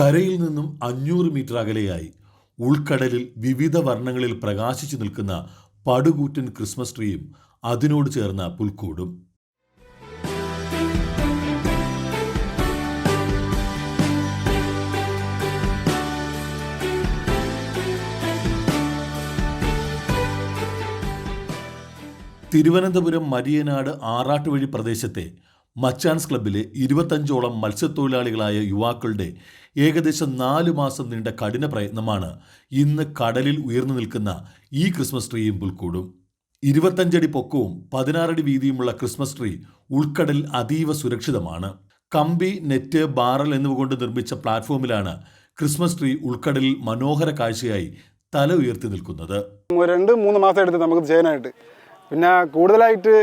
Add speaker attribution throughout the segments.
Speaker 1: കരയിൽ നിന്നും അഞ്ഞൂറ് മീറ്റർ അകലെയായി ഉൾക്കടലിൽ വിവിധ വർണങ്ങളിൽ പ്രകാശിച്ചു നിൽക്കുന്ന പടുകൂറ്റൻ ക്രിസ്മസ് ട്രീയും അതിനോട് ചേർന്ന പുൽക്കൂടും. തിരുവനന്തപുരം മരിയനാട് ആറാട്ടുവഴി പ്രദേശത്തെ മച്ചാൻസ് ക്ലബ്ബിലെ ഇരുപത്തഞ്ചോളം മത്സ്യത്തൊഴിലാളികളായ യുവാക്കളുടെ ഏകദേശം നാല് മാസം നീണ്ട കഠിന പ്രയത്നമാണ് ഇന്ന് കടലിൽ ഉയർന്നു നിൽക്കുന്ന ഈ ക്രിസ്മസ് ട്രീയും പുൽക്കൂടും. ഇരുപത്തഞ്ചടി പൊക്കവും പതിനാറടി വീതിയുമുള്ള ക്രിസ്മസ് ട്രീ ഉൾക്കടലിൽ അതീവ സുരക്ഷിതമാണ്. കമ്പി നെറ്റ് ബാറൽ എന്നിവ കൊണ്ട് നിർമ്മിച്ച പ്ലാറ്റ്ഫോമിലാണ് ക്രിസ്മസ് ട്രീ ഉൾക്കടലിൽ മനോഹര കാഴ്ചയായി തല ഉയർത്തി നിൽക്കുന്നത്.
Speaker 2: രണ്ട് മൂന്ന് മാസം എടുത്ത് നമുക്ക് ചെയ്യാനായിട്ട് പിന്നെ കൂടുതലായിട്ട്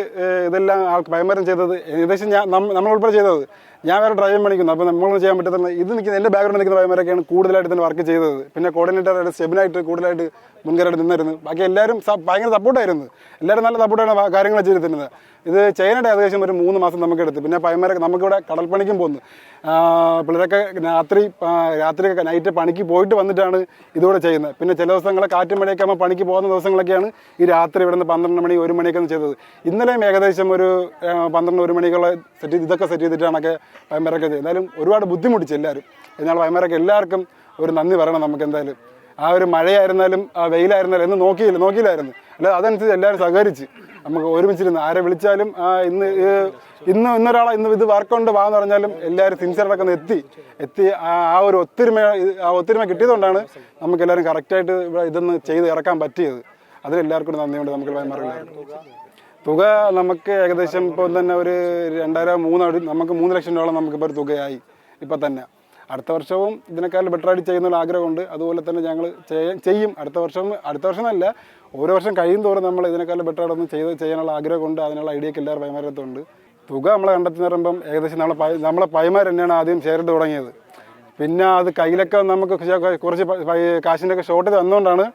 Speaker 2: ഇതെല്ലാം ആൾക്ക് കൈമാറ്റം ചെയ്തത് ഏകദേശം ഞാൻ നമ്മൾ നമ്മളുൾപ്പെടെ ചെയ്തത്. ഞാൻ വേറെ ഡ്രൈവിംഗ് പണിക്കുന്നു. അപ്പോൾ നമ്മളൊന്നും ചെയ്യാൻ പറ്റത്തില്ല. ഇത് നിൽക്കുന്ന എന്റെ ബാക്ക്ഗ്രൗണ്ട് നിൽക്കുന്ന ഭയങ്കരൊക്കെയാണ് കൂടുതലായിട്ട് തന്നെ വർക്ക് ചെയ്തത്. പിന്നെ കോർഡിനേറ്ററായിട്ട് സ്റ്റെബിനായിട്ട് കൂടുതലായിട്ട് മുൻകരായിട്ട് നിന്നിരുന്നു. ബാക്കി എല്ലാവരും ഭയങ്കര സപ്പോർട്ടായിരുന്നു എല്ലാവരും നല്ല സപ്പോർട്ടാണ് കാര്യങ്ങൾ ചെയ്തിരുന്നത് ഇത് ചെയ്യാനായിട്ട് ഏകദേശം ഒരു മൂന്ന് മാസം നമുക്ക് എടുത്തു പിന്നെ പയ്യന്മാരൊക്കെ നമുക്കിവിടെ കടൽപ്പണിക്കും പോകുന്നു പിള്ളേരൊക്കെ രാത്രി രാത്രി നൈറ്റ് പണിക്ക് പോയിട്ട് വന്നിട്ടാണ് ഇതുകൂടെ ചെയ്യുന്നത്. പിന്നെ ചില ദിവസങ്ങളെ കാറ്റും മഴയൊക്കെ ആകുമ്പോൾ പണിക്ക് പോകുന്ന ദിവസങ്ങളൊക്കെയാണ് ഈ രാത്രി ഇവിടെ നിന്ന് പന്ത്രണ്ട് മണി ഒരു മണിയൊക്കെ ചെയ്തത്. ഇന്നലെയും ഏകദേശം ഒരു പന്ത്രണ്ട് ഒരു മണിക്കുള്ള സെറ്റ് ഇതൊക്കെ സെറ്റ് ചെയ്തിട്ടാണൊക്കെ ചെയ്തത് എന്തായാലും ഒരുപാട് ബുദ്ധിമുട്ടിച്ച് എല്ലാവരും. എന്നാൽ പയ്യന്മാരൊക്കെ എല്ലാവർക്കും ഒരു നന്ദി പറയണം നമുക്ക് എന്തായാലും. ആ ഒരു മഴയായിരുന്നാലും ആ വെയിലായിരുന്നാലും എന്ന് നോക്കിയില്ല നോക്കിയില്ലായിരുന്നു. അല്ല അതനുസരിച്ച് എല്ലാവരും സഹകരിച്ച് നമുക്ക് ഒരുമിച്ചിരുന്ന് ആരെ വിളിച്ചാലും ഇന്ന് ഇന്ന് ഇന്നൊരാളെ ഇന്ന് ഇത് വർക്കൊണ്ട് വാന്ന് പറഞ്ഞാലും എല്ലാവരും സിൻസിയറൊക്കെ ഒന്ന് എത്തി. എത്തി ആ ഒരു ഒത്തൊരുമ ആ ഒത്തൊരുമ കിട്ടിയതുകൊണ്ടാണ് നമുക്ക് എല്ലാവരും കറക്റ്റായിട്ട് ഇതൊന്ന് ചെയ്ത് ഇറക്കാൻ പറ്റിയത്. അതിലെല്ലാവർക്കും നന്ദിയുണ്ട്. നമുക്ക് എല്ലാവർക്കും തുക നമുക്ക് ഏകദേശം ഇപ്പോൾ തന്നെ ഒരു രണ്ടായിരം മൂന്നടി നമുക്ക് മൂന്ന് ലക്ഷം രൂപ നമുക്കിപ്പോൾ ഒരു തുകയായി ഇപ്പം തന്നെ. അടുത്ത വർഷവും ഇതിനേക്കാൾ ബെറ്ററായിട്ട് ചെയ്യുന്നൊരു ആഗ്രഹമുണ്ട്. അതുപോലെ തന്നെ ഞങ്ങൾ ചെയ്യും. അടുത്ത വർഷം അടുത്ത വർഷം അല്ല ഓരോ വർഷം കഴിയും തോറും നമ്മൾ ഇതിനേക്കാൾ ബെറ്ററായിട്ടൊന്ന് ചെയ്ത് ചെയ്യാനുള്ള ആഗ്രഹമുണ്ട്. അതിനുള്ള ഐഡിയക്ക് എല്ലാവരും പൈമാരത്തുണ്ട് തുക നമ്മൾ കണ്ടെത്തി പറയുമ്പം ഏകദേശം നമ്മളെ പൈ നമ്മളെ പൈമാർ തന്നെയാണ് ആദ്യം ഷെയർ തുടങ്ങിയത്. പിന്നെ അത് കയ്യിലൊക്കെ നമുക്ക് കുറച്ച് കുറച്ച് പ- പൈ- കാശിന്റെ ഒക്കെ ഷോർട്ടേജ് വന്നുകൊണ്ടാണ്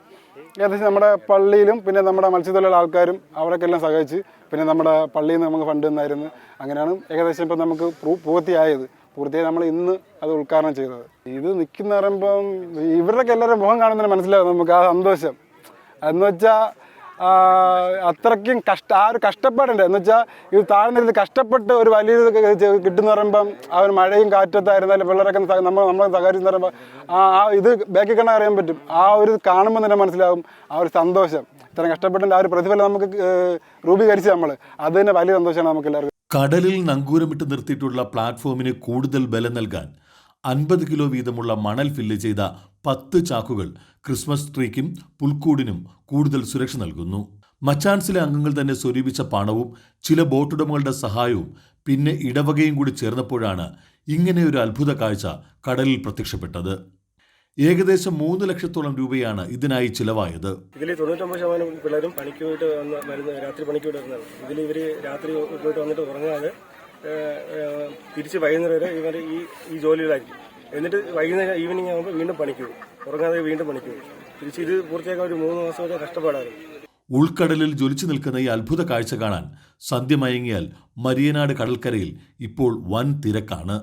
Speaker 2: ഏകദേശം നമ്മുടെ പള്ളിയിലും പിന്നെ നമ്മുടെ മത്സ്യത്തൊഴിലാളി ആൾക്കാരും അവരൊക്കെ എല്ലാം സഹായിച്ച് പിന്നെ നമ്മുടെ പള്ളിയിൽ നിന്ന് നമുക്ക് ഫണ്ട് തന്നായിരുന്നു. അങ്ങനെയാണ് ഏകദേശം ഇപ്പം നമുക്ക് പൂർത്തിയായത്. പൂർത്തിയായി നമ്മൾ ഇന്ന് അത് ഉദ്ഘാടനം ചെയ്തത്. ഇത് നിൽക്കുന്ന പറയുമ്പം ഇവരുടെയൊക്കെ എല്ലാവരും മുഖം കാണുന്നതിന് മനസ്സിലാവും നമുക്ക് ആ സന്തോഷം. എന്ന് വെച്ചാൽ അത്രയ്ക്കും കഷ്ട ആ ഒരു കഷ്ടപ്പാടുണ്ട്. എന്ന് വെച്ചാൽ ഇത് താഴ്ന്നിരുന്ന് കഷ്ടപ്പെട്ട് ഒരു വലിയ ഇത് ചെ- കിട്ടുന്ന പറയുമ്പം അവർ മഴയും കാറ്റത്തായിരുന്നാലും പിള്ളേരൊക്കെ നമ്മൾ നമ്മളെ സഹകരിച്ചു പറയുമ്പോൾ ആ ഇത് ബാക്കി കണ്ടാൽ അറിയാൻ പറ്റും. ആ ഒരു കാണുമ്പോൾ തന്നെ മനസ്സിലാവും ആ ഒരു സന്തോഷം. ഇത്ര കഷ്ടപ്പെട്ടതിന്റെ ആ ഒരു പ്രതിഫലം നമുക്ക് രൂപീകരിച്ച് നമ്മൾ അത് തന്നെ വലിയ സന്തോഷമാണ് നമുക്ക് എല്ലാവർക്കും.
Speaker 1: കടലിൽ നങ്കൂരമിട്ട് നിർത്തിയിട്ടുള്ള പ്ലാറ്റ്ഫോമിന് കൂടുതൽ ബലം നൽകാൻ അൻപത് കിലോ വീതമുള്ള മണൽ ഫില്ല് ചെയ്ത പത്ത് ചാക്കുകൾ ക്രിസ്മസ് ട്രീക്കും പുൽക്കൂടിനും കൂടുതൽ സുരക്ഷ നൽകുന്നു. മച്ചാൻസിലെ അംഗങ്ങൾ തന്നെ സ്വരൂപിച്ച പണവും ചില ബോട്ടുടമകളുടെ സഹായവും പിന്നെ ഇടവകയും കൂടി ചേർന്നപ്പോഴാണ് ഇങ്ങനെ ഒരു അത്ഭുത കാഴ്ച കടലിൽ പ്രത്യക്ഷപ്പെട്ടത്. ഏകദേശം മൂന്ന് ലക്ഷത്തോളം രൂപയാണ് ഇതിനായി ചിലവായത്.
Speaker 3: ഇതിൽ തൊണ്ണൂറ്റൊമ്പത് ശതമാനം പിള്ളേരും പണിക്ക് പോയിട്ട് വരുന്ന രാത്രി പണിക്ക് പോയിട്ട് വരുന്നതാണ്. ഇതിൽ ഇവർ രാത്രി പോയിട്ട് വന്നിട്ട് ഉറങ്ങാതെ തിരിച്ച് വൈകുന്നേരം ഇവർ ഈ ഈ ജോലിയിലായിരിക്കും. എന്നിട്ട് വൈകുന്നേരം ഈവനിങ് ആകുമ്പോൾ വീണ്ടും പണിക്ക് ഉറങ്ങാതെ വീണ്ടും പണിക്ക് തിരിച്ച് ഇത് പൂർത്തിയാക്കാൻ ഒരു മൂന്ന് മാസം വരെ കഷ്ടപ്പാടായിരുന്നു
Speaker 1: ഉൾക്കടലിൽ ജ്വലിച്ചു നിൽക്കുന്ന ഈ അത്ഭുത കാഴ്ച കാണാൻ സന്ധ്യമയങ്ങിയാൽ മരിയനാട് കടൽക്കരയിൽ ഇപ്പോൾ വൻ തിരക്കാണ്.